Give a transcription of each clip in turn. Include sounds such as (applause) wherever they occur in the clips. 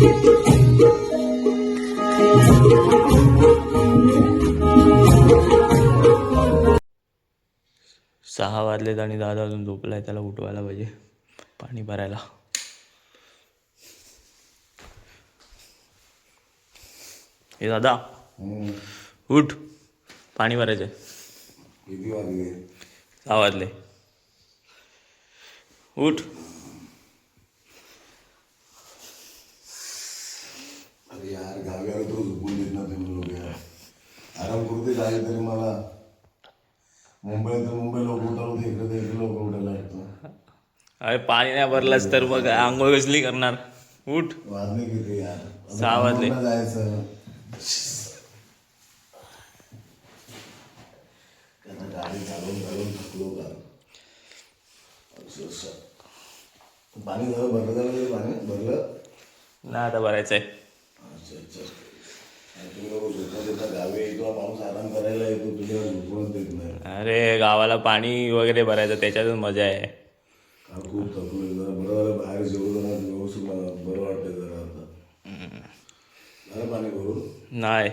सहा वाजलेत आणि दादा अजून झोपलाय त्याला उठवायला पाहिजे पाणी भरायला. हे दादा उठ पाणी वाजले? सहा वाजले. उठ. अरे यार गाव्याला तो झोपून देत ना तुम्ही लोक यार. आराम करते काय तरी मला. मुंबईत तर मुंबई लोक उठायला होते इकडे तर इकडे लोक उठायला लागतो अरे पाणी नाही भरलास तर मग आंघोळ कसली करणार? उठ. वाजले किती यार? सहा वाजले. जायचं. त्यांना गाडी चालवून चालवून थकलो का? अक्षरशः पाणी झालं भरलं झालं पाणी? भरलं? नाही आता भरायचंय. अच्छा अरे गावाला पाणी वगैरे भरायचं त्याच्यातच मजा आहे. खूप बरं बाहेर जरा आता. पाणी भरून? नाही.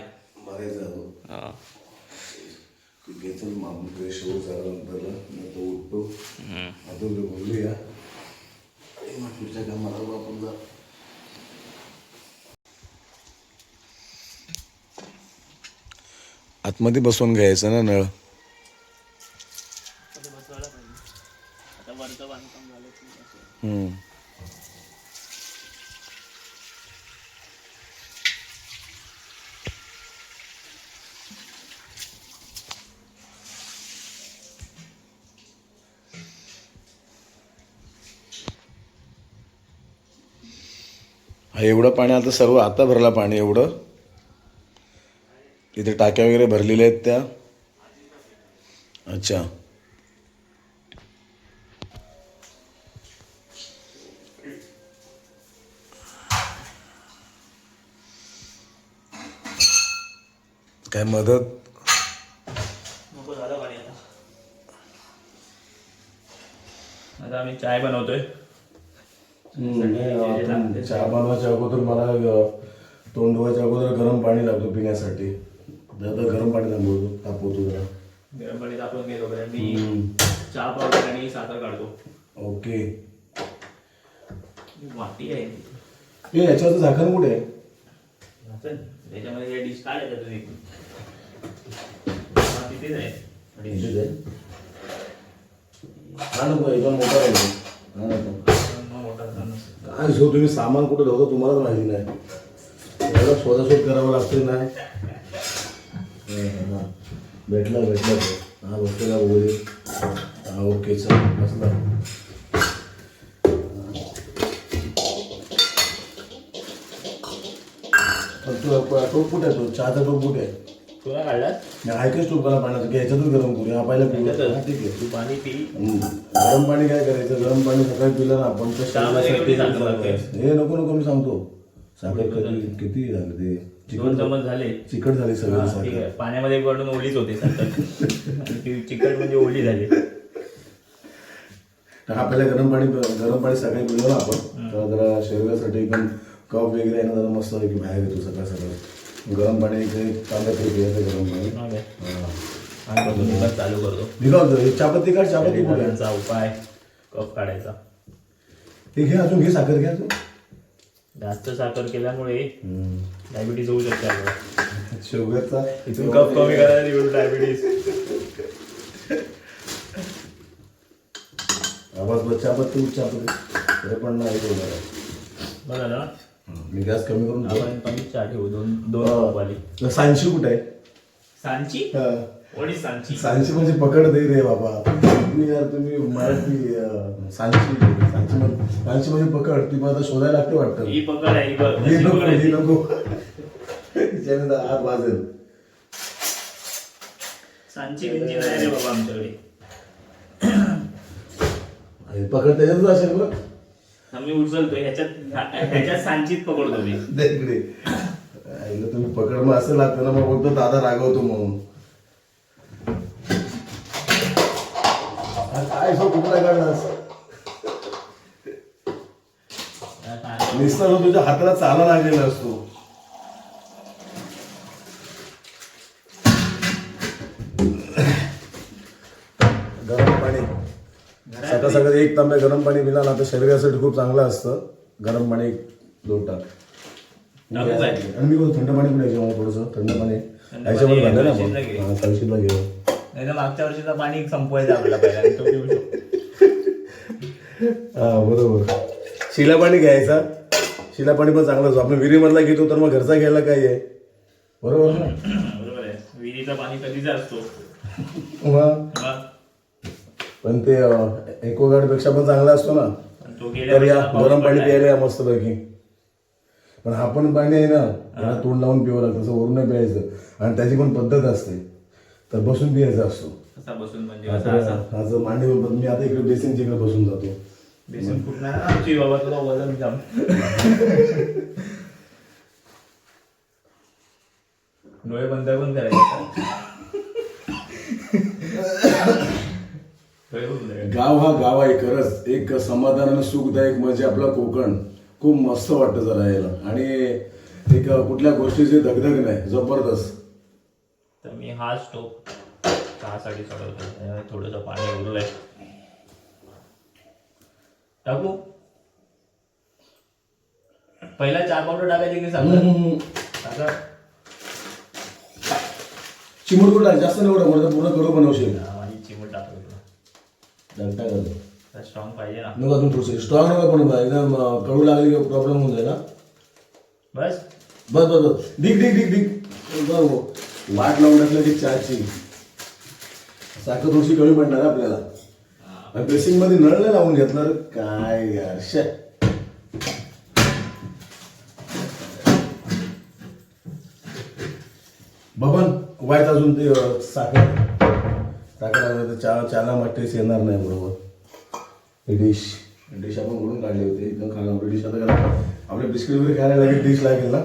घेतो मागून फ्रेश होऊ उठतो. आता बोलूया. आणि मग पुढच्या कामाला आपण जा आतमध्ये बसवून घ्यायचं ना नळ हम्म. हा एवढं पाणी आता सर्व आता भरला पाणी एवढं तिथे टाक्या वगैरे भरलेल्या आहेत त्या. अच्छा. काय मदत? नको झालं पाणी आता. आता आम्ही चाय बनवतोय. चहा बनवायच्या अगोदर मला तोंड धुवायच्या अगोदर गरम पाणी लागतो पिण्यासाठी. जरा गरम पाणी तांबवतो तापवतो जरा. गरम पाणी तापवून घेतो मी चहा पावडर आणि साखर काढतो. ओके. वाटी आहे. ए याच्यावरचं झाकण कुठे आहे. त्याच्यामध्ये डिश काय येतात तुम्ही? हा, तिथेच आहे. इथेच आहे? हा नको एकदम मोठा आहे. हा नको. काय झो तुम्ही सामान कुठे ठेवतो तुम्हालाच माहिती नाही. शोधाशोध करावं लागते ना. हा. भेटला भेटला. तो हा बसलेला वगैरे हा ओके चल बसला. पण तो टोप कुठे आहे? तो चहाचा टोप कुठे आहे? तुला काढलास ऐकच पाण्याचं ह्याच्यातच गरम करूया. हा पहिला पिऊया. हा, ठीक आहे. तू पाणी पी. हम्म. गरम पाणी काय करायचं? गरम पाणी सकाळी पिलं ना आपण तर चहामध्ये साखर लागते? हे नको नको मी सांगतो. साखर कधी किती झालं ते? दोन चमच झाले. चिकट झाली हा, सगळी ठीक साखर आहे. पाण्यामध्ये पडून ओलीच होते आणि ती चिकट म्हणजे ओली झाली. तर आपल्याला गरम पाणी गरम पाणी सकाळी पिलं ना आपण तर जरा शरीरासाठी एकदम कफ वगैरे आहे ना जरा मस्त की बाहेर येतो सकाळ सकाळ. गरम पाणी एक तांब्या तरी पियाचं गरम पाणी. काय? हा. करतो, चालू करतो. हे चहापत्ती काढ चहापत्ती कुठे? आहे? शरीराचा उपाय कफ काढायचा. हे घे अजून घे साखर घ्या तू जास्त साखर केल्यामुळे डायबिटीज होऊ शकते आपल्याला. शुगरचा इथून कफ कमी करायला डायबिटीज आवाज बच्चा पत्ती उच्चा पत्ती तरी पण नाही होणार बघा ना. मी गॅस कमी करून. आपण कमीच चहा ठेवू. दोन दोन कप वाली. सांशी कुठे आहे? सांची? हा. वडी सांची. सांशी म्हणजे पकड दे रे बाबा. तुम्ही यार तुम्ही मराठी सांची. सांची म्हणजे पकड ती मला आता शोधायला लागते वाटतं. ही पकड आहे ही बघ ही नको. ही नको. हात वाजेल. सांची बिंची नाही रे बाबा आमच्याकडे. पकड त्याच्यातच असेल बघ आम्ही उचलतो ह्याच्यात ह्याच्यात सांचीत पकडतो मी. इकडे. तुम्ही पकड मग असं लागतं ना मग बोलतो दादा रागवतो म्हणून. काय सो कुठला काढलास आता नुसता तो तुझ्या हाताला चाला लागलेला असतो. गरम पाणी. सकाळ सकाळ एक तांब्या गरम पाणी पिला ना तर शरीरासाठी खूप चांगलं असतं. गरम पाणी एक लोटा? आणि मी बोलतो थंड पाणी पण मला थोडंसं. थंड पाणी. पाणी झालं ना हा, कळशीतला घेऊ नाही तर मागच्या वर्षीचं पाणी संपवायचं आपल्याला पहिला आणि तो पिऊ शकतो. हा बरोबर. शिला पाणी घ्यायचा. शिला पाणी पण चांगलं असतो. आपण विहिरीमधला घेतो तर मग घरचा घ्यायला काय आहे? बरोबर ना? बरोबर आहे. विहिरीचं पाणी कधीच असतो. मग? पण ते पेक्षा पण चांगला असतो ना. तर या पाऊस गरम पाणी पडलाय. प्यायला या मस्त पैकी पण हा पण पाणी आहे ना त्याला तोंड लावून पिवं लागतं असं वरून नाही प्यायचं. आणि त्याची पण पद्धत असते. तर बसून पियायचा असतो. बसून म्हणजे असा मांडीवर मी आता इकडे बेसिनच्या इकडे बसून जातो. बेसन फुटणार आमची बाबा तुला वजन जाम डोळे बंद पण करायचे. गाव हा गाव आहे खरंच. एक समाधान आणि सुखदायक म्हणजे आपला कोकण. खूप मस्त वाटतं जरा यायला. आणि एक कुठल्या गोष्टीची दगदग नाही. जबरदस्त. तर मी हा स्टोव चहासाठी चढवतो थोडंसं पाणी उरलंय. टाकू? पहिला चहा पावडर टाकायची की सांगा? टाका चिमूट कुठं जास्त नाही एवढं पूर्ण कडू बनवशील. हा, माझी चिमट टाकतो करतो. स्ट्रॉंग पाहिजे ना. नको थोडंसं स्ट्रॉंग नको पण एकदम अं, कडू लागली की प्रॉब्लेम होऊन जाईल हा. बस. बस बस बस. डिग डिग डिग डिग बरोबर वाट लावून टाकलं की चहाची साखर थोडीशी कमी पडणार आपल्याला. ड्रेसिंगमध्ये नळ नाही लावून घेतलं काय यार शे. बबन वाईट अजून ते साखर. साखर आलं तर चहा चहाला मग टेस्ट येणार नाही बरोबर. डिश डिश आपण म्हणून काढली होती एकदम खाणार डिश आता काय आपल्या बिस्किट वगैरे खायला लागेल डिश लागेल ना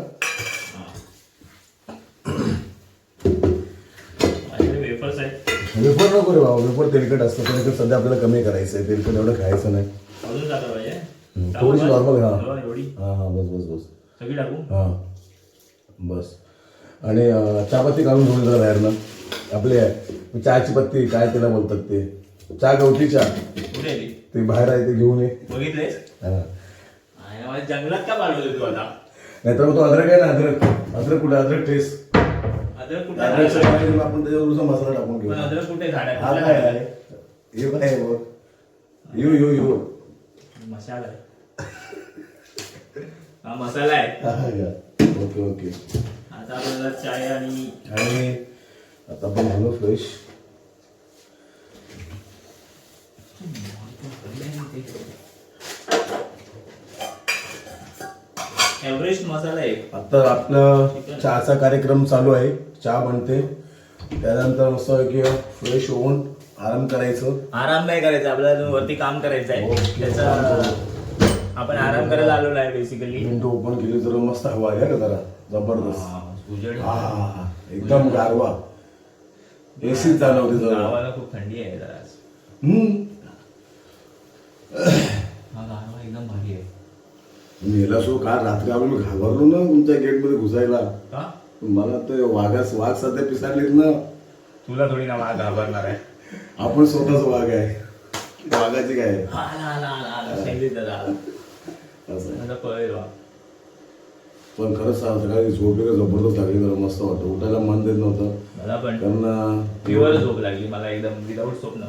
माझ्याकडे वेफर्स आहेत वेपर नको रे बाबा वेपर तेलकट असतं. तेलकट सध्या आपल्याला कमी करायचं आहे तेलकट एवढं खायचं नाही. अजून टाका पाहिजे? हम्म, टाकू थोडीशी normal, हा. हो, एवढी? हां हां बस बस बस. सगळी टाकू? हां. बस. आणि अं, चहापत्ती काढून घेऊन जरा बाहेरनं. आपले चहाची पत्ती काय त्याला बोलतात ते? चहा गवठी चहा. कुठे आहे ती? ते बाहेर आहे ते घेऊन ये. बघितलेस हां. जंगलात का पाठवले तू आता? नाहीतर मग तो अद्रक आहे ना अद्रक. अद्रक कुठे? अद्रक टेस्ट अद्रक कुठे झाड आपण मसाला टाकून घेऊ. पण कुठे झाड आहे हा कुठल्या काय झाडाला? आहे? हे काय आहे बघ. यो यो यो. मसाला आहे. हा मसाला आहे. Okay okay. आता आपल्याला चाय आणि आणि आता आपण झालो फ्रेश एव्हरेस्ट मसाला आहे. आता आपला चहाचा कार्यक्रम चालू आहे. चहा बनते. त्यानंतर मस्त की फ्रेश होऊन आराम करायचं. आराम नाही करायचा आपल्याला अजून वरती काम करायचं आहे. त्याचा आपण आराम करायला आलेलो आहे बेसिकली विंडो ओपन केली तर मस्त हवा आहे का जरा? जबरदस्त. उजेड. हा एकदम गारवा. एसीच जाणवते जरा. गावाला खूप थंडी आहे जरा हा गारवा एकदम भारी आहे. मेला सो काल रात्री आम्ही घाबरलो ना तुमच्या गेटमध्ये घुसायला. का? मला ते वाघास वाघ सध्या पिसाडलेत ना. तुला थोडी ना मला घाबरणार आहे. आपण स्वतःच वाघ आहे. वाघाची काय? आहे? आला आला आला आला शैलीत दादा आला असं आहे. माझा पळेल वा पण खरंच सकाळी झोप वगैरे जबरदस्त लागली जरा मस्त वाटतं. उठायला मन देत नव्हतं. मला पण. कारण अं, प्युअर झोप लागली मला एकदम विदाऊट स्वप्न.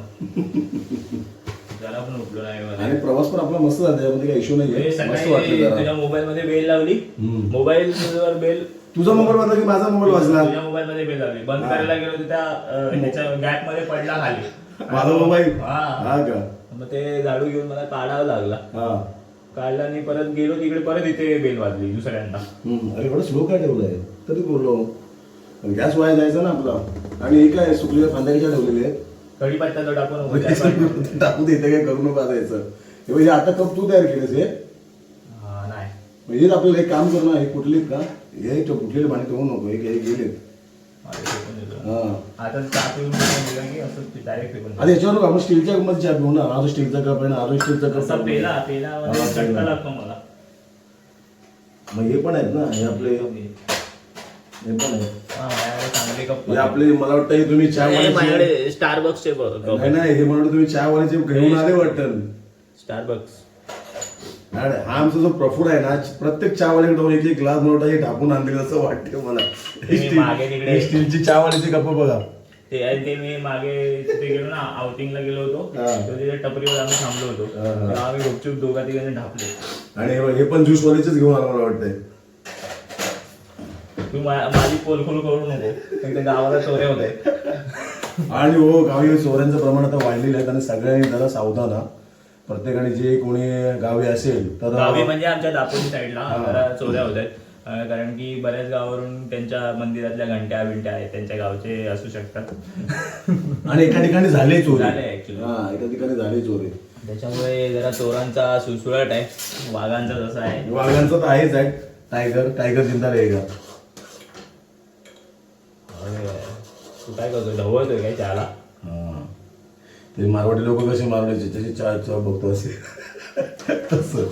जरा पण उठलो नाही मला. आणि प्रवास पण आपला मस्त झाला त्यामध्ये काही इश्यू हे नाहीये मस्त सकाळी वाटलं जरा. तुझ्या मोबाईल मध्ये बेल लावली. हम्म. मोबाईल वर बेल तुझा मोबाईल वाजला की माझा मोबाईल वाजला तुझ्या मोबाईल मध्ये बेल लावली बंद करायला गेलो तर त्या अं, त्याच्या गॅपमध्ये पडला खाली. माझा मोबाईल? हा. हा का? मग ते झाडू घेऊन मला काढावं लागला. हा. काढला आणि परत गेलो तिकडे परत इथे बेल वाजली दुसऱ्यांदा. हम्म. अरे एवढं स्लो काय ठेवलंय? तरी बोललो. गॅस वाया जायचा ना आपला. आणि हे काय सुकलेल्या फांद्याच्या ठेवलेले आहेत? कढीपत्ता तो टाकून त्यात. टाकू दे इथे काय करू नको द्यायचं हे म्हणजे आता कप तू तयार केलेस हे हा, नाही म्हणजे आपल्याला एक काम कर ना हे कुठलीत का? हे कुठलेले पाणी ठेवू नको हे हे गेलेत. हा. आता याच्यावर आपण स्टीलच्या मध्ये चहा पिऊ ना हा जो स्टीलचा कप आहे ना हा जो स्टीलचा कप मग हे पण आहेत ना हे आपले हे पण आहेत. हा, हे आपले मला वाटतं हे तुम्ही चहा स्टारबक्सचे नाही नाही हे मला वाटतं तुम्ही चहा वाल्याचे घेऊन आले वाटतं. स्टारबक्स हा आमचा जो प्रफुड आहे ना प्रत्येक चहावाल्याकडे जाऊन एक एक ग्लास मोठा हे टाकून आणलेलं असं वाटतं मला. मी मागे तिकडे- स्टीलची चहावाल्याची कप बघा. ते आहे ते मी मागे तिथे गेलो ना आउटिंगला गेलो होतो. हा. तर तिथे टपरीवर आम्ही थांबलो होतो. हा, हा. तेव्हा आम्ही गुपचूप दोघा तिघांनी ढापले. आणि हे- हे पण ज्यूसवाल्याचेच घेऊन आला मला वाटतंय. तू मा- माझी पोलखोल करू नको. एकदा गावाला चोरे होते. आणि हो गावी चोऱ्यांचं प्रमाण आता वाढलेलं आहे. आणि सगळ्यांनी जरा सावधान हा. प्रत्येकाने जे कोणी गावी असेल तर गावी म्हणजे आमच्या दापोली साईडला जरा चोऱ्या होत आहेत अं, कारण की बऱ्याच गावावरून त्यांच्या मंदिरातल्या घंट्या बिंट्या आहेत त्यांच्या गावचे असू शकतात. (laughs) आणि एका ठिकाणी झाले चोरी. झाले actually. हा एका ठिकाणी झाले चोरी. त्याच्यामुळे जरा चोरांचा सुसुळाट आहे. वाघांचा जसा आहे. वाघांचं तर आहेच आहे. टायगर टायगर जिंदा रहेगा तू काय करतोय? ढवळतोय काय हा. ते मारवाडी लोक कसे मारवाडीचे? त्याची चहा चहा बघतो असे. तसं.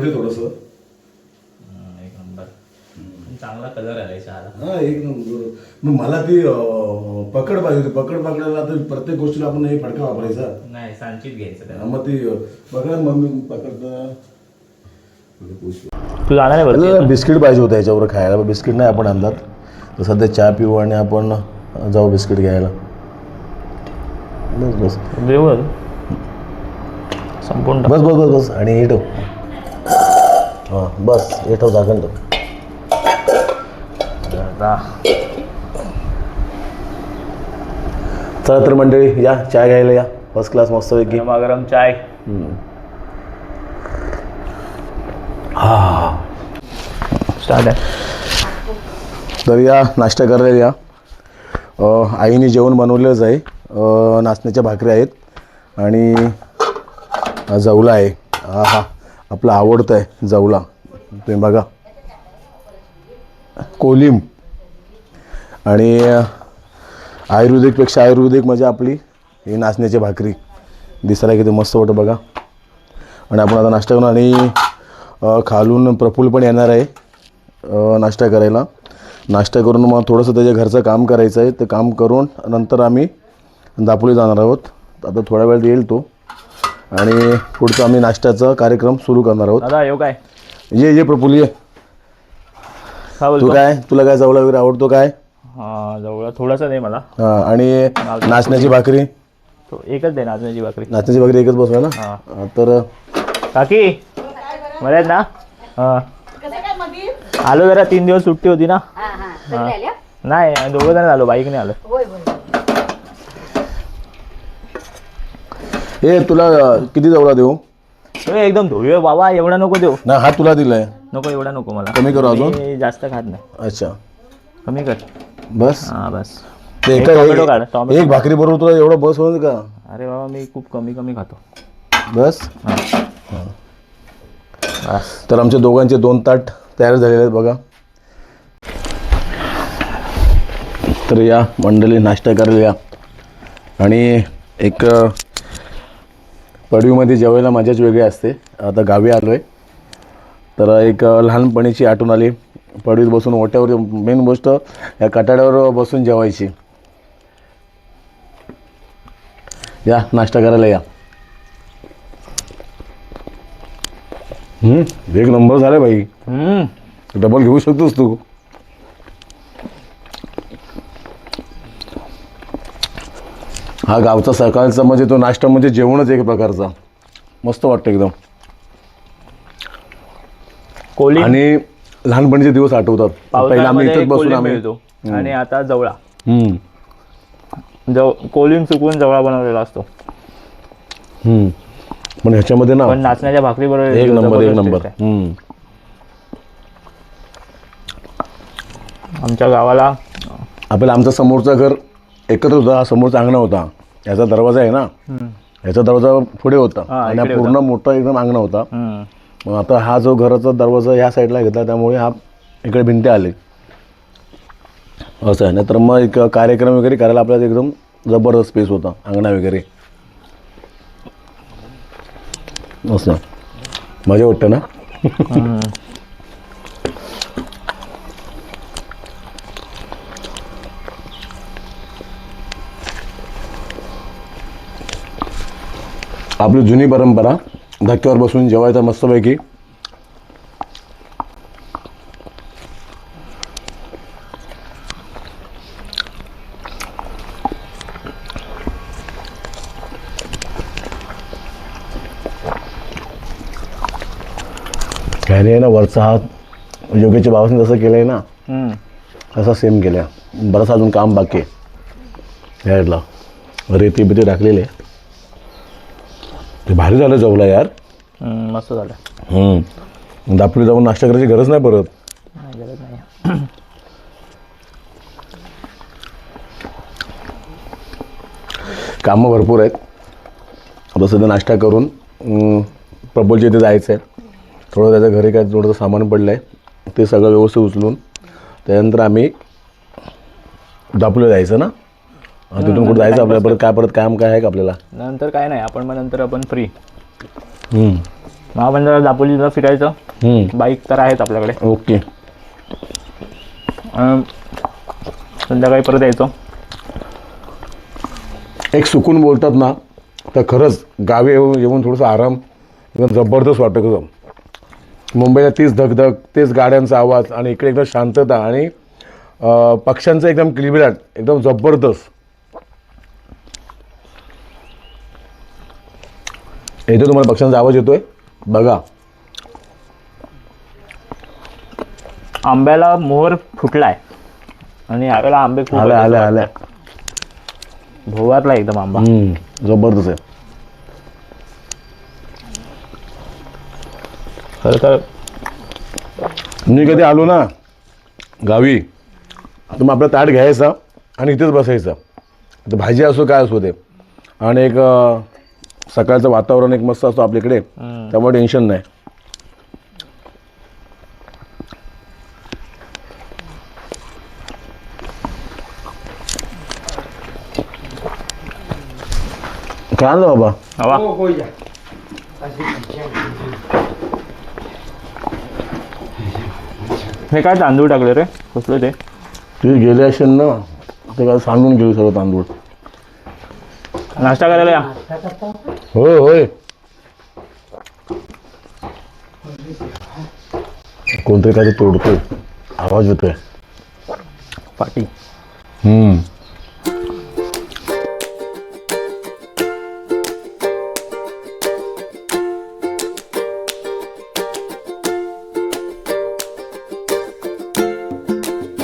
दे थोडस. एक नंबर. चांगला कलर आलाय चहाला. हा एक नंबर. मग मला ती अं, पकड पाहिजे होती. पकड पकडायला तर प्रत्येक गोष्टीला आपण हे फडका वापरायचा. नाही सांचीत घ्यायचं त्याला. मग ती पकड मम्मी पकडता. तू जाणार आहे बिस्किट पाहिजे होतं याच्यावर खायला. बिस्किट नाही आपण आणलात तर सध्या चहा पिऊ आणि आपण जाऊ बिस्किट घ्यायला. बस बस. देऊ संपूर्ण बस बस बस बस. आणि हे ठेव. हां बस. हे ठेव झाकण ठेव. चला तर मंडळी या. चहा घ्यायला या. फर्स्ट क्लास मस्तपैकी गरमागरम चाय. हा. स्टार्ट आहे तर या नाश्ता करायला या. आईने जेवण बनवलेलंच आहे. नाचण्याच्या भाकरी आहेत. आणि जवला आहे. हा हा. आपला आवडतं आहे जवला तुम्ही बघा. कोलिम. आणि आयुर्वेदिकपेक्षा आयुर्वेदिक म्हणजे आपली ही नाचण्याची भाकरी. दिसायला किती मस्त वाटतं बघा. आणि आपण आता नाश्ता करून आणि खालून प्रफुल्ल पण येणार आहे. नाश्ता करायला. नाश्ता करून मग थोडंसं त्याच्या घरचं काम करायचं आहे. ते काम करून नंतर आम्ही दापोली जाणार आहोत. आता थोड्या वेळात येईल तो. आणि पुढचं आम्ही नाश्त्याचा कार्यक्रम सुरू करणार आहोत. दादा येऊ काय? ये ये प्रफुल्ल ये. काय तू बोलतो काय? तुला काय जवळ वगैरे आवडतो काय? हा जवळ. थोडासा दे मला. हां आणि नाचण्याची भाकरी? तो एकच दे नाचण्याची भाकरी. नाचण्याची भाकरी एकच बसवा ना? हा. हा, तर काकी आहेत ना? हा. आलो जरा तीन दिवस सुट्टी होती ना? हा. हा आल्या नाही दोघं जण आलो बाईकने आलो. होय होय. ए तुला अ, किती जवळ देऊ? ए, एकदम धुळे बाबा एवढा नको देऊ. ना हा तुला दिलाय. नको एवढा नको मला. कमी करू अजून? मी जास्त खात नाही. अच्छा. कमी कर. बस? हा बस. ते एक एका टोमॅटो काढ, एक- टोमॅटो. एक भाकरी बरोबर तुला एवढं बस होईल का? अरे बाबा मी खूप कमी कमी खातो. बस? हा. बस तर आमच्या दोघांचे दोन ताट तयार झालेले आहेत बघा. तर या मंडळी नाश्ता करायला या आणि एक पडवीमध्ये जेवायला मजाच वेगळी असते. आता गावी आलो आहे तर एक लहानपणीची आठवण आली. पडवीत बसून ओट्यावर मेन गोष्ट या कटाड्यावर बसून जेवायची. या नाश्ता करायला या. हम्म, एक नंबर झाला भाई हम्म. डबल घेऊ शकतोस तू. हा गावचा सकाळचा म्हणजे तो नाश्ता म्हणजे जेवणच एक प्रकारचा. मस्त वाटतं एकदम. कोली? आणि लहानपणीचे दिवस आठवतात. पहिला आम्ही इथंच बसून आम्ही मिळतो. आणि आता जवळा. हम्म, जव कोलिम चुकून जवळा बनवलेला असतो. पण ह्याच्यामध्ये ना पण नाचण्याच्या भाकरी बरोबर एक नंबर एक नंबर. आमच्या गावाला आपल्याला आमचं समोरचं घर एकत्र होतं. हा समोरचा अंगणा होता. याचा दरवाजा आहे ना. याचा दरवाजा पुढे होता. आणि हा पूर्ण मोठा एकदम अंगणा होता. मग आता हा जो घराचा दरवाजा ह्या साईडला घेतला त्यामुळे हा इकडे भिंती आले. असं आहे. नाहीतर मग एक कार्यक्रम वगैरे करायला आपल्याला एकदम जबरदस्त स्पेस होता. अंगणा वगैरे. असं मजा वाटतं ना? आपली जुनी परंपरा धक्क्यावर बसून जेवायचं मस्तपैकी. काय नाही ना वरचा हात योगेच्या भावाने जसं केलं आहे ना. असं सेम केलं बरंच अजून काम बाकी आहे. रेती बिती टाकलेली आहे. ते भारी झालं जवला यार. मस्त झालं. हम्म. दापोली जाऊन नाश्ता करायची गरज नाही परत. नाही गरज नाही. कामं भरपूर आहेत. आता सध्या नाश्ता करून अं, प्रबलच्या इथे जायचं आहे. थोडं त्याच्या घरी काय थोडंसं सामान पडलं आहे. ते सगळं व्यवस्थित उचलून त्यानंतर आम्ही दापोलीला जायचं ना? तिथून कुठं जायचं आपल्याला? परत काय परत काम काय आहे का आपल्याला? नंतर काय नाही आपण मग नंतर आपण फ्री हम्म. मग आपण जरा दापोलीला फिरायचं. हम्म. बाईक तर आहेच आपल्याकडे. ओके. अं, संध्याकाळी परत यायचो. एक सुकून बोलतात ना तर खरंच गावी येऊन येऊन थोडंसं आराम एकदम जबरदस्त वाटतं कसं मुंबईला तीच धगधग तेच गाड्यांचा आवाज आणि इकडे एकदम शांतता आणि अं, पक्ष्यांचं एकदम किलबिलाट एकदम जबरदस्त. येतो तुम्हाला पक्ष्यांचा आवाज येतोय. बघा. आंब्याला मोहर फुटलाय. आणि यावेळेला आंबे खूप आल्या आहेत. आल्या आल्या. भोवारला एकदम आंबा. हम्म, जबरदस्त आहे. खरं तर मी कधी आलो ना गावी तर मग आपलं ताट घ्यायचा आणि इथेच बसायचं. तर भाजी असो काय असो ते. आणि एक अं, सकाळचं वातावरण एक मस्त असतो आपल्याकडे. त्यामुळे टेन्शन नाही. काय आणलं बाबा? हवा. हे काय तांदूळ टाकले रे? कसलं ते? तुझे गेले असेल ना ते काय सांगून घेऊ सर्व तांदूळ. नाश्ता करायला या. होय होय. कोणतरी काय तोडतोय. आवाज येतोय. पाटी. हम्म.